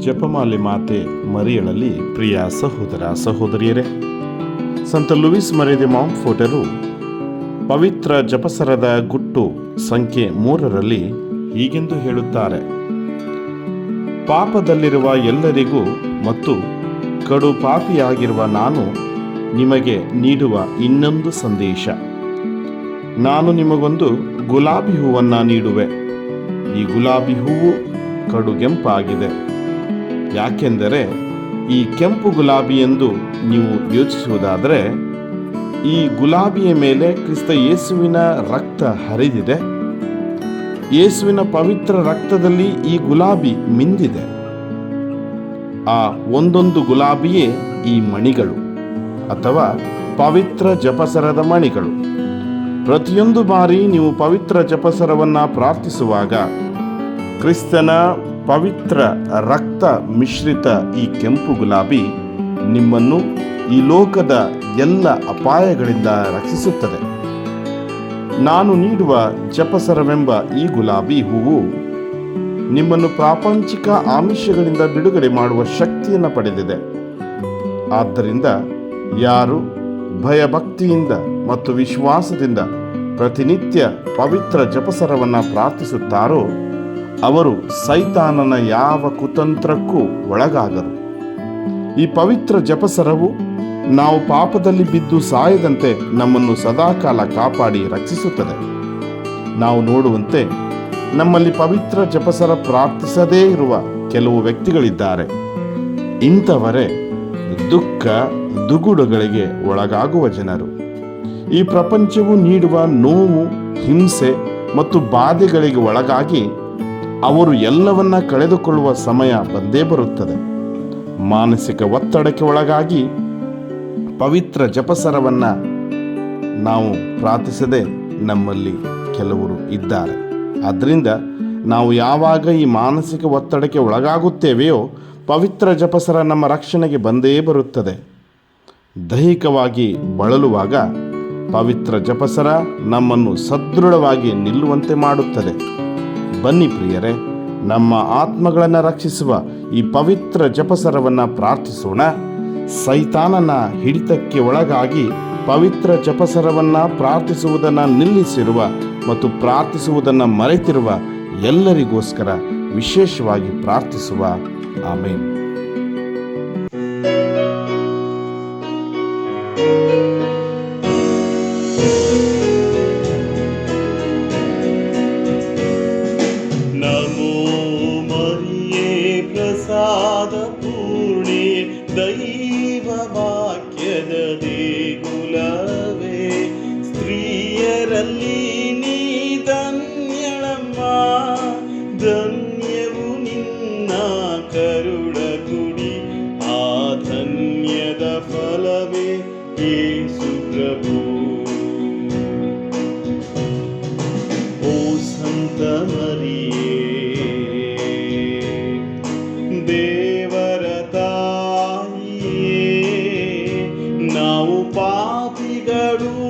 ಜಪಮಾಲೆ ಮಾತೆ ಮರಿಯಳಲ್ಲಿ ಪ್ರಿಯ ಸಹೋದರ ಸಹೋದರಿಯರೇ, ಸಂತ ಲೂಯಿಸ್ ಮರೆದೆ ಮಾಂಫೋಟರು ಪವಿತ್ರ ಜಪಸರದ ಗುಟ್ಟು ಸಂಖ್ಯೆ ಮೂರರಲ್ಲಿ ಹೀಗೆಂದು ಹೇಳುತ್ತಾರೆ. ಪಾಪದಲ್ಲಿರುವ ಎಲ್ಲರಿಗೂ ಮತ್ತು ಕಡು ಪಾಪಿಯಾಗಿರುವ ನಾನು ನಿಮಗೆ ನೀಡುವ ಇನ್ನೊಂದು ಸಂದೇಶ. ನಾನು ನಿಮಗೊಂದು ಗುಲಾಬಿ ಹೂವನ್ನು ನೀಡುವೆ. ಈ ಗುಲಾಬಿ ಹೂವು ಕಡುಗೆಂಪಾಗಿದೆ. ಯಾಕೆಂದರೆ ಈ ಕೆಂಪು ಗುಲಾಬಿ ಎಂದು ನೀವು ಯೋಚಿಸುವುದಾದರೆ, ಈ ಗುಲಾಬಿಯ ಮೇಲೆ ಕ್ರಿಸ್ತ ಯೇಸುವಿನ ರಕ್ತ ಹರಿದಿದೆ. ಯೇಸುವಿನ ಪವಿತ್ರ ರಕ್ತದಲ್ಲಿ ಈ ಗುಲಾಬಿ ಮಿಂದಿದೆ. ಆ ಒಂದೊಂದು ಗುಲಾಬಿಯೇ ಈ ಮಣಿಗಳು ಅಥವಾ ಪವಿತ್ರ ಜಪಸರದ ಮಣಿಗಳು. ಪ್ರತಿಯೊಂದು ಬಾರಿ ನೀವು ಪವಿತ್ರ ಜಪಸರವನ್ನು ಪ್ರಾರ್ಥಿಸುವಾಗ ಕ್ರಿಸ್ತನ ಪವಿತ್ರ ರಕ್ತ ಮಿಶ್ರಿತ ಈ ಕೆಂಪು ಗುಲಾಬಿ ನಿಮ್ಮನ್ನು ಈ ಲೋಕದ ಎಲ್ಲ ಅಪಾಯಗಳಿಂದ ರಕ್ಷಿಸುತ್ತದೆ. ನಾನು ನೀಡುವ ಜಪಸರವೆಂಬ ಈ ಗುಲಾಬಿ ಹೂವು ನಿಮ್ಮನ್ನು ಪ್ರಾಪಂಚಿಕ ಆಮಿಷಗಳಿಂದ ಬಿಡುಗಡೆ ಮಾಡುವ ಶಕ್ತಿಯನ್ನು ಪಡೆದಿದೆ. ಆದ್ದರಿಂದ ಯಾರು ಭಯಭಕ್ತಿಯಿಂದ ಮತ್ತು ವಿಶ್ವಾಸದಿಂದ ಪ್ರತಿನಿತ್ಯ ಪವಿತ್ರ ಜಪಸರವನ್ನು ಪ್ರಾರ್ಥಿಸುತ್ತಾರೋ ಅವರು ಸೈತಾನನ ಯಾವ ಕುತಂತ್ರಕ್ಕೂ ಒಳಗಾಗರು ಈ ಪವಿತ್ರ ಜಪಸರವು ನಾವು ಪಾಪದಲ್ಲಿ ಬಿದ್ದು ಸಾಯದಂತೆ ನಮ್ಮನ್ನು ಸದಾಕಾಲ ಕಾಪಾಡಿ ರಕ್ಷಿಸುತ್ತದೆ. ನಾವು ನೋಡುವಂತೆ ನಮ್ಮಲ್ಲಿ ಪವಿತ್ರ ಜಪಸರ ಪ್ರಾರ್ಥಿಸದೇ ಇರುವ ಕೆಲವು ವ್ಯಕ್ತಿಗಳಿದ್ದಾರೆ. ಇಂಥವರೇ ದುಃಖ, ದುಗುಡಗಳಿಗೆ ಒಳಗಾಗುವ ಜನರು. ಈ ಪ್ರಪಂಚವು ನೀಡುವ ನೋವು, ಹಿಂಸೆ ಮತ್ತು ಬಾಧೆಗಳಿಗೆ ಒಳಗಾಗಿ ಅವರು ಎಲ್ಲವನ್ನ ಕಳೆದುಕೊಳ್ಳುವ ಸಮಯ ಬಂದೇ ಬರುತ್ತದೆ. ಮಾನಸಿಕ ಒತ್ತಡಕ್ಕೆ ಒಳಗಾಗಿ ಪವಿತ್ರ ಜಪಸರವನ್ನ ನಾವು ಪ್ರಾರ್ಥಿಸದೆ ನಮ್ಮಲ್ಲಿ ಕೆಲವರು ಇದ್ದಾರೆ. ಆದ್ದರಿಂದ ನಾವು ಯಾವಾಗ ಈ ಮಾನಸಿಕ ಒತ್ತಡಕ್ಕೆ ಒಳಗಾಗುತ್ತೇವೆಯೋ ಪವಿತ್ರ ಜಪಸರ ನಮ್ಮ ರಕ್ಷಣೆಗೆ ಬಂದೇ ಬರುತ್ತದೆ. ದೈಹಿಕವಾಗಿ ಬಳಲುವಾಗ ಪವಿತ್ರ ಜಪಸರ ನಮ್ಮನ್ನು ಸದೃಢವಾಗಿ ನಿಲ್ಲುವಂತೆ ಮಾಡುತ್ತದೆ. ಬನ್ನಿ ಪ್ರಿಯರೇ, ನಮ್ಮ ಆತ್ಮಗಳನ್ನು ರಕ್ಷಿಸುವ ಈ ಪವಿತ್ರ ಜಪಸರವನ್ನು ಪ್ರಾರ್ಥಿಸೋಣ. ಸೈತಾನನ ಹಿಡಿತಕ್ಕೆ ಒಳಗಾಗಿ ಪವಿತ್ರ ಜಪಸರವನ್ನು ಪ್ರಾರ್ಥಿಸುವುದನ್ನು ನಿಲ್ಲಿಸಿರುವ ಮತ್ತು ಪ್ರಾರ್ಥಿಸುವುದನ್ನು ಮರೆತಿರುವ ಎಲ್ಲರಿಗೋಸ್ಕರ ವಿಶೇಷವಾಗಿ ಪ್ರಾರ್ಥಿಸುವ. ಆಮೇಲೆ ಸ್ತ್ರೀಯರಲ್ಲಿ ನೀ ಧನ್ಯಳಮ್ಮ, ಧನ್ಯವು ನಿನ್ನ ಕರುಣ ಗುಡಿ, ಆ ಧನ್ಯದ ಫಲವೇ ಯೇಸು ಪ್ರಭು. ಓ ಸಂತ ಮರಿಯೇ ನಾವು ಪಾಪಿಗಳು